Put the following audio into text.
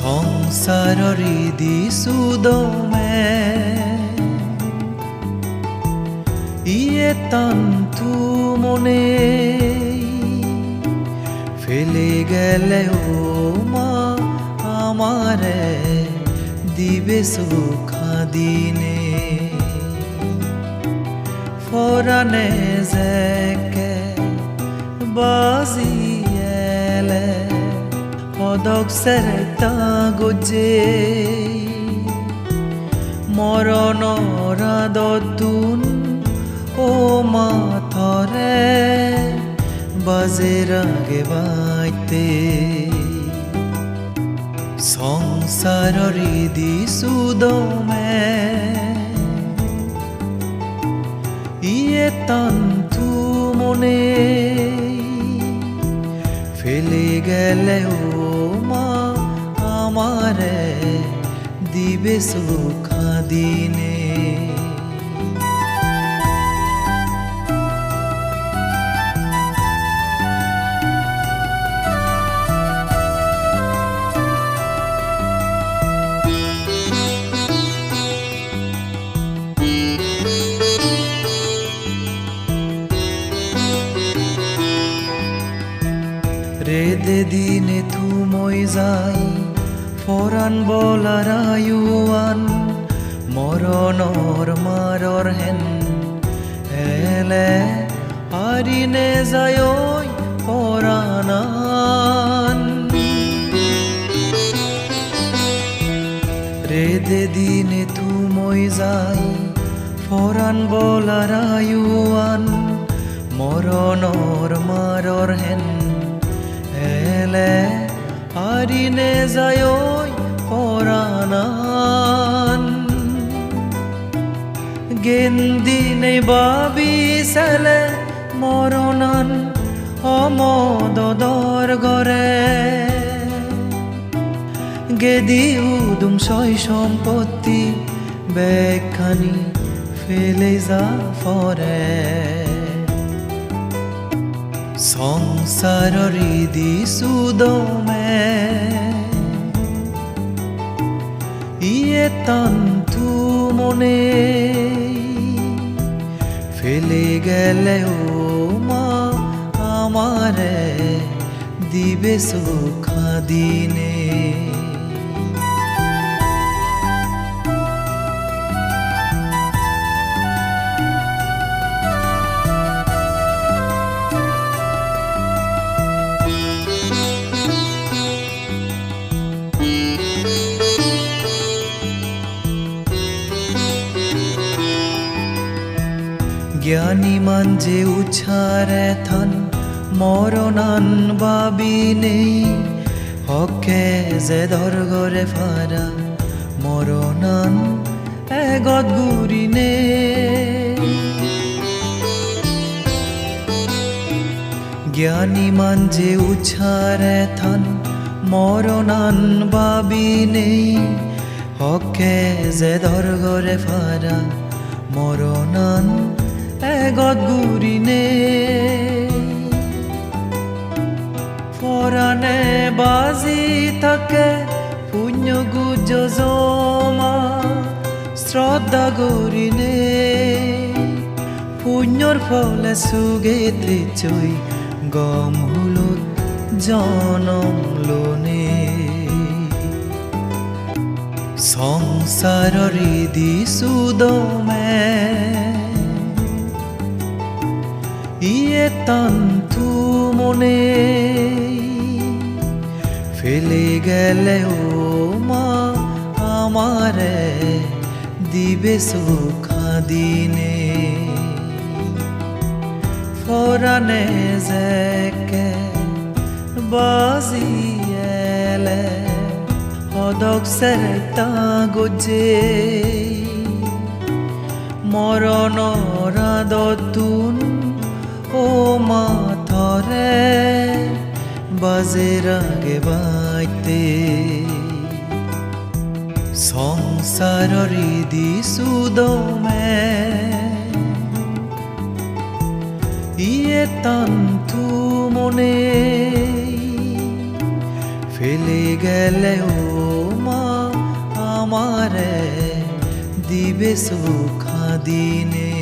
সংসারৰি দিছো মে ইয়ে তন্তু মনে ফেলে গেলে ও মা আমারে দিবে সুখা দিনে। ফরানে জেকে বাজিয়েলে সদক চেৰেতা গজে। মৰণৰ আদতুন ও মাথৰে বাজে ৰাগে বাইতে। সংসাৰৰি দিছো দমে ইয়ে তান্তু মনে ফেলে গেলে ও মা আমারে দিবে সুখা দিনে। রেদে দিনে তুমই যাই। ফরান বলার আয়ুয়ান মরণর মারর হেন। এলে আরিনে যায় পরানান রেদে দিনে তুমই যাই ফরান বলার আয়ুয়ান মরণর মারর হেন। এলে আরিনে যায় পরানান। গেন্দিনে বাবি সেলে মরণান অমদর গরে গেদি উদুম সই সম্পত্তি, বেখানি ফেলে যা ফরে। সংসাররি হৃদি সুদমে ইয়ে তন্তু মনে ফেলে গেলে ও মা আমারে দিবে সুখা দিনে। জ্ঞানী মান যে উছারে থান মরণান বাবি নেই হকে যে দরগরে ফারা মরণান এগত গুরি নে জ্ঞানী মান যে উছারে থান মরণান বাবি নেই হকে যে দরগরে ফারা মরণান গুরিনে ফরানে বাজি থাকে, পুণ্য গুজ জমা, শ্রদ্ধা গরিনে পুণ্যর ফলে সুগেতে চই গম হলুদ জনম লোনে। সংসাররি দিছো দমে ইয়ে তান্তু মনে। ফেলে গেলে ও মা আমারে দিবে সুখা দিনে ফরানে জেকে বাজিয়েলে সদক চেৰেতা গজে। মৰণৰ আদতুন ও মাথৰে বাজে ৰাগে বাইতে সংসাৰৰি দিছো দমে ইয়ে তান্তু মনে ফেলে গেলে ও মা আমারে দিবে সুখা দিনে